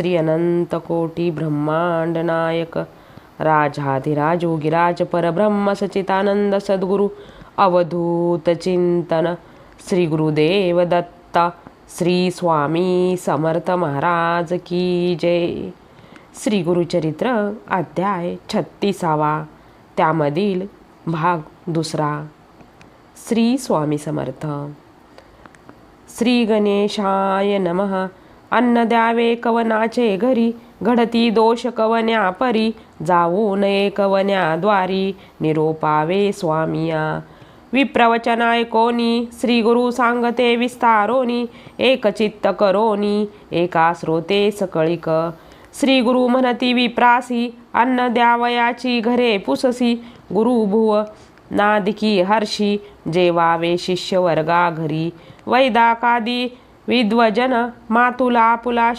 श्री अनंत कोटी ब्रह्मांड नायक। राजाधिराज योगिराज परब्रह्म सचितानंद सद्गुरु अवधूत चिंतन। श्री गुरुदेव दत्ता श्री स्वामी समर्थ महाराज की जय। श्री गुरुचरित्र अध्याय छत्तीसावा त्यामधील भाग दुसरा। श्री स्वामी समर्थ। श्री गणेशाय नमः। अन्न द्यावे कवनाचे घरी घडती दोष कवन्या परी जाऊ नये कवन्या द्वारी निरोपावे स्वामिया. विप्रवचनाय कोणी श्री गुरु सांगते विस्तारोनी एक चित्त करोनी एका स्रोते सकळिक. श्री गुरु म्हणती विप्रासी अन्न द्यावयाची घरे पुससी गुरु भुव नादिकी हर्षी जेवावे शिष्य वर्गा घरी. वैदाकादी विद्वजन मातुला पुला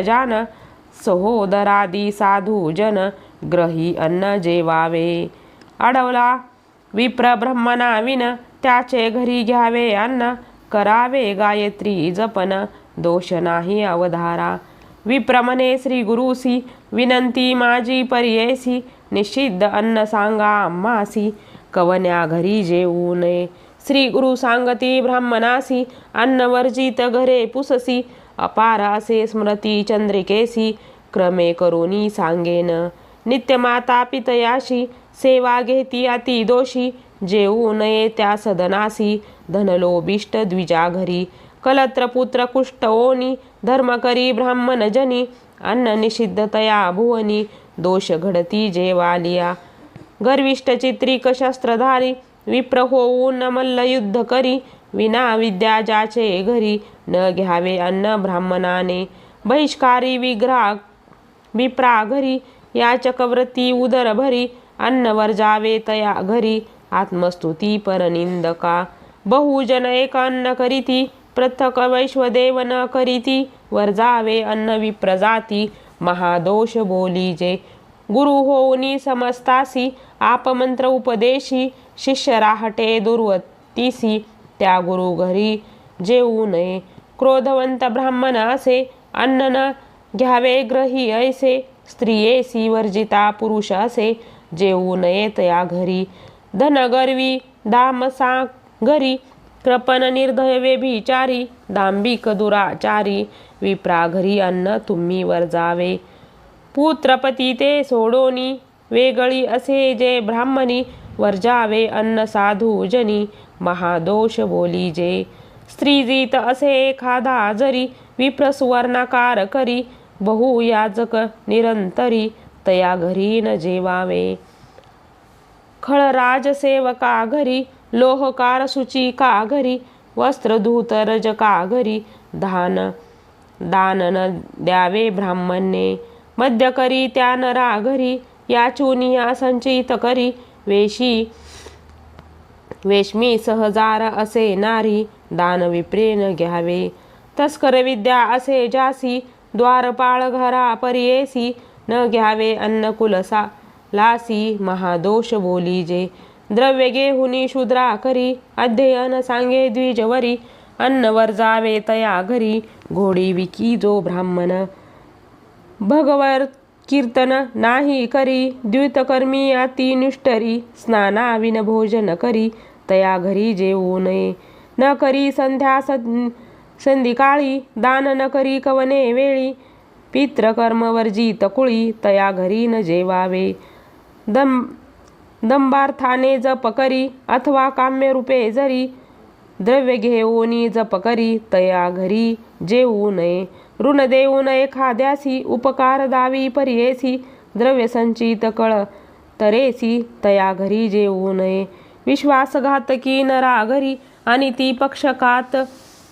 जान सहोदरादी साधुजन ग्रही अन्न जेवावे। अडवला विप्र ब्रह्मनाविन त्याचे घरी घ्यावे अन्न करावे गायत्री जपन दोष नाही अवधारा। विप्रमने श्री गुरुसी विनंती माझी पर्येसी निषिद्ध अन्न सांगा मासी कवन्या घरी जेऊ नये श्री गुरु सांगती ब्राह्मणासी अन्नवर्जित घरे पुससी अपारासे स्मृती चंद्रिकेसी क्रमे करुणी सांगेन. नित्य माता पितयाशी सेवा घेती अति दोषी जेऊ नये त्या सदनासी धनलोभिष्ट द्विजा घरी. कलत्र पुत्र कुष्ट ओनी धर्म करी ब्राह्मण जनी अन्न निषिद्धतया भुवनी दोष घडती जेवालिया. गर्विष्ट चित्रिक शस्त्रधारी विप्र होऊन मल्ल युद्ध करी विना विद्या ज्याचे घरी न घ्यावे अन्न ब्राह्मणाने. बहिष्कारी विग्रह विप्रा घरी याचकव्रती उदर भरी अन्न वर्जावे तया घरी. आत्मस्तुती परनिंदका. बहुजन एक अन्न करीती पृथक वैश्वदेव न करीती वर्जावे अन्न विप्रजाती. महादोष बोलीजे गुरु होऊनी समस्तासी आपमंत्र उपदेशी शिष्य राहटे दुर्वतीसी त्या गुरु घरी जेऊ नये. क्रोधवंत ब्राह्मण असे अन्न न घ्यावे ग्रही ऐसे. स्त्रियेसी वर्जिता पुरुष असे जेऊ नये तया घरी. धनगर्वी दामसा घरी. कृपण निर्धय व्यभिचारी दांबिक दुराचारी. विप्रा घरी अन्न तुम्ही वर जावे. पुत्रपती ते सोडोनी वेगळी असे जे ब्राह्मणी वर्जावे अन्न साधू जनी महादोष बोली जे. स्त्रीजीत असे एखादा जरी विप्रसुवर्णाकार करी बहु याजक निरंतरी तया घरी न जेवावे. खळराज सेवका घरी लोहकार सुची का घरी वस्त्रधूत रज का घरी दान दान न द्यावे ब्राह्मणे. मध्य करी त्या नरा घरी या चुनिया संचित करी. वेशी वेश्मी सहजार असे नारी दान विप्रेन घ्यावे. तस्कर विद्या असे जासी द्वारपाळ घरा पर्येसी न घ्यावे अन्न कुलसा. लासी महादोष बोली जे. द्रव्य घेहुनी शूद्रा करी अध्ययन सांगे द्विजवरी. अन्न वर्जावे तया घरी घोडी विकी जो ब्राह्मण. भगवर कीर्तन नाही करी द्वितकर्मी अति निष्ठरी स्नाना विन भोजन करी तया घरी जेवू नये न करी संध्या सं संधिकाळी दान न करी कवने वेळी पित्रकर्म वर्जित कुळी तया घरी न जेवावे. दम दंबार्थाने जप करी अथवा काम्य रूपे जरी द्रव्य घेऊनी जप करी तया घरी जेवू नये. ऋण देऊ नये खाद्यासी उपकार दावी पर्येसी द्रव्य संचित कळ तरेसी तया घरी जेवू नये. विश्वासघातकी नरा घरी आणि ती पक्षकात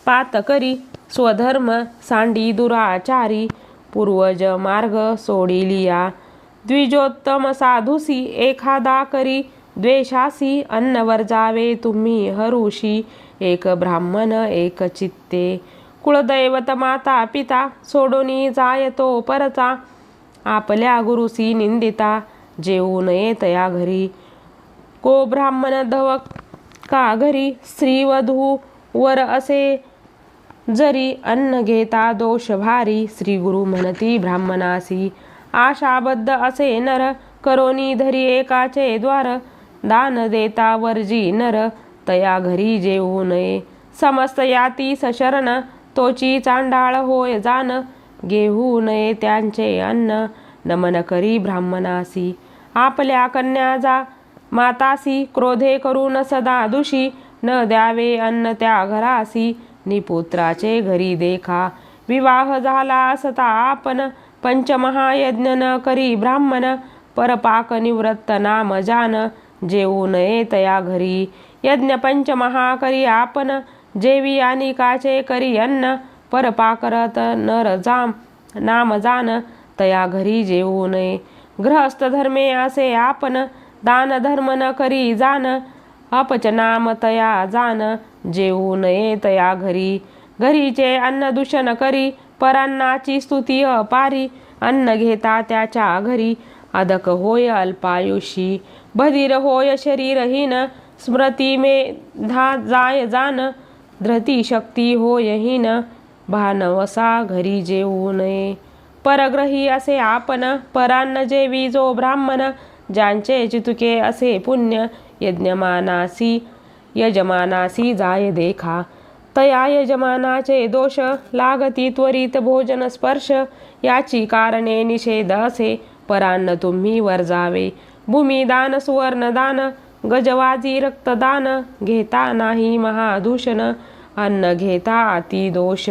पात करी. स्वधर्म सांडी दुराचारी पूर्वज मार्ग सोडिलिया. द्विजोत्तम साधुसी एखादा करी. द्वेषासी अन्नवर जावे तुम्ही हरुषी. एक ब्राह्मण एक चित्ते. कुळदैवत माता पिता सोडोनी जायतो परचा आपल्या गुरुसी निंदिता जेवू नये तया घरी. को ब्राह्मण धवक का घरी? श्रीवधू वर असे जरी अन्न घेता दोष भारी. श्री गुरु म्हणती ब्राह्मणासी आशाबद्ध असे नर. करोनी धरी एकाचे द्वार. दान देता वर्जी नर. तया घरी जेवू नये. समस्त याती सशरण तोची चांडाळ होय जान घेऊ नये त्यांचे अन्न नमन करी ब्राह्मणासी. आपल्या कन्या जा. मातासी क्रोधे करून सदा दुषी. न द्यावे अन्न त्या घरासी. निपुत्राचे घरी देखा. विवाह झाला असता आपण. पंचमहायज्ञ न करी ब्राह्मण. परपाक निवृत्त नाम जान. जेवू नये तया घरी. यज्ञ पंचमहा करी आपण जेवी आणि काचे करी अन्न परपाकरत नर जाम नाम जान तया घरी जेवू नये गृहस्थ धर्मे असे आपण दान धर्म न करी जान अपचनाम तया जान जेवू नये तया घरी. घरीचे अन्न दूषण करी परान्नाची स्तुती अपारी अन्न घेता त्याच्या घरी अदक होय अल्पायुषी. बधीर होय शरीरहीन स्मृती मे धा जाय जान धृती शक्ती होयहीन भानवसा घरी जेऊ नये। परग्रही असे आपण परान्न जेवी जो ब्राह्मण ज्यांचे चितुके असे पुण्य यज्ञमानासी यजमानासी जाय देखा। तया यजमानाचे दोष लागती त्वरित भोजन स्पर्श याची कारणे निषेध असे। परान्न तुम्ही वर जावे। भूमिदान सुवर्णदान गजवाजी रक्तदान घेता नाही महादूषण अन्न घेता अति दोष.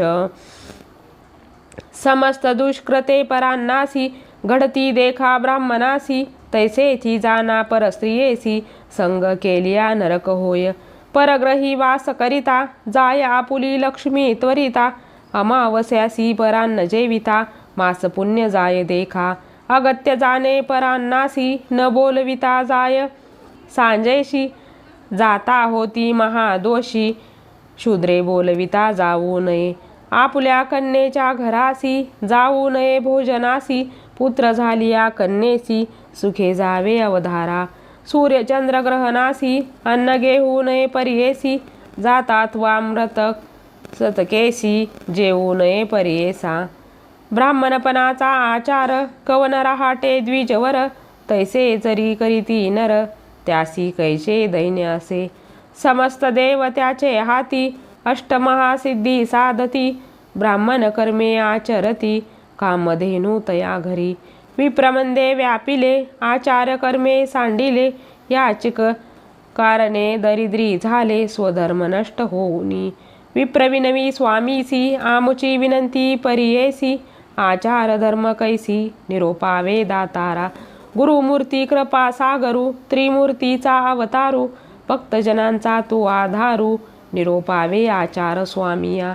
समस्त दुष्कृते परान्नासी घडती देखा ब्राह्मणासी तैसेची जाना परस्त्रियेसी संग केलिया नरक होय. परग्रही वास करिता जाय आपुली लक्ष्मी त्वरिता अमावस्यासी परान्न जेविता मास पुण्य जाय देखा. अगत्य जाणे परान्नासी न बोलविता जाय. सांजेशी जाता होती महादोषी. शूद्रे बोलविता जाऊ नये. आपल्या कन्येच्या घरासी जाऊ नये भोजनासी. पुत्र झालिया कन्येसी सुखे जावे अवधारा. सूर्यचंद्रग्रहणासी अन्न घेऊ नये पर्येसी जातात वामृत सतकेसी जेवू नये पर्येसा ब्राह्मणपणाचा आचार कवन रहाटे द्विजवर तैसे जरी करीती नर त्यासी कैसे दैन्य असे समस्त देव त्याचे हाती अष्टमहासिद्धी साधती ब्राह्मण कर्मे आचरती कामधेनू तया घरी। विप्रमंदे व्यापिले आचार कर्मे सांडिले याचिक कारणे दरिद्री झाले स्वधर्म नष्ट होऊनी। विप्रविनवी स्वामीसी आमुची विनंती परियेसी आचार धर्म कैसी निरोपावे दातारा। गुरुमूर्ती कृपा सागरू त्रिमूर्तीचा अवतारू भक्तजनांचा तू आधारू निरोपावे आचार स्वामिया.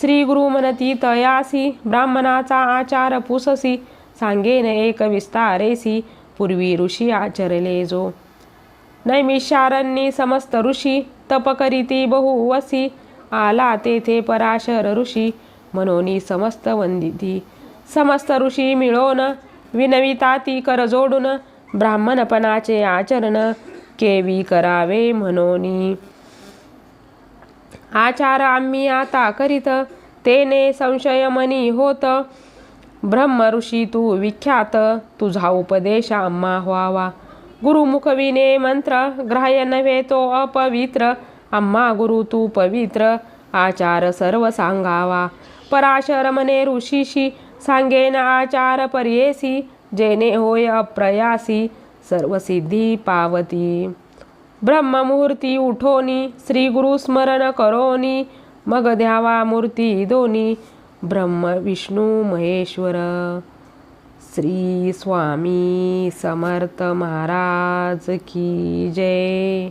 श्री गुरु मनती तयासी ब्राह्मणाचा आचार पुससी सांगेन एक विस्तारेसी पूर्वी ऋषी आचरले जो. नैमिषारण्यी समस्त ऋषी तप करीती बहुवसी आला तेथे पराशर ऋषी मनोनी समस्त वंदिती. समस्त ऋषी मिळोन विनविता ती कर जोडून ब्राह्मणपणाचे आचरण केवी करावे म्हणून. आचार आम्ही आता करीत तेने संशय मनी होत. ब्रह्म ऋषी तू विख्यात तुझा उपदेश आम्हा व्हावा. गुरुमुख विने मंत्र ग्राह्य नव्हे तो अपवित्र. आम्हा गुरु तू पवित्र आचार सर्व सांगावा. पराशर मने ऋषीशी सांगेन आचार पर्येसी जेने होय अप्रयासी सर्वसिद्धी पावती. ब्रह्ममुहूर्ती उठोनी श्री गुरु स्मरण करोनी मग द्यावा मूर्ती दोनी ब्रह्म विष्णू महेश्वर. श्री स्वामी समर्थ महाराज की जय.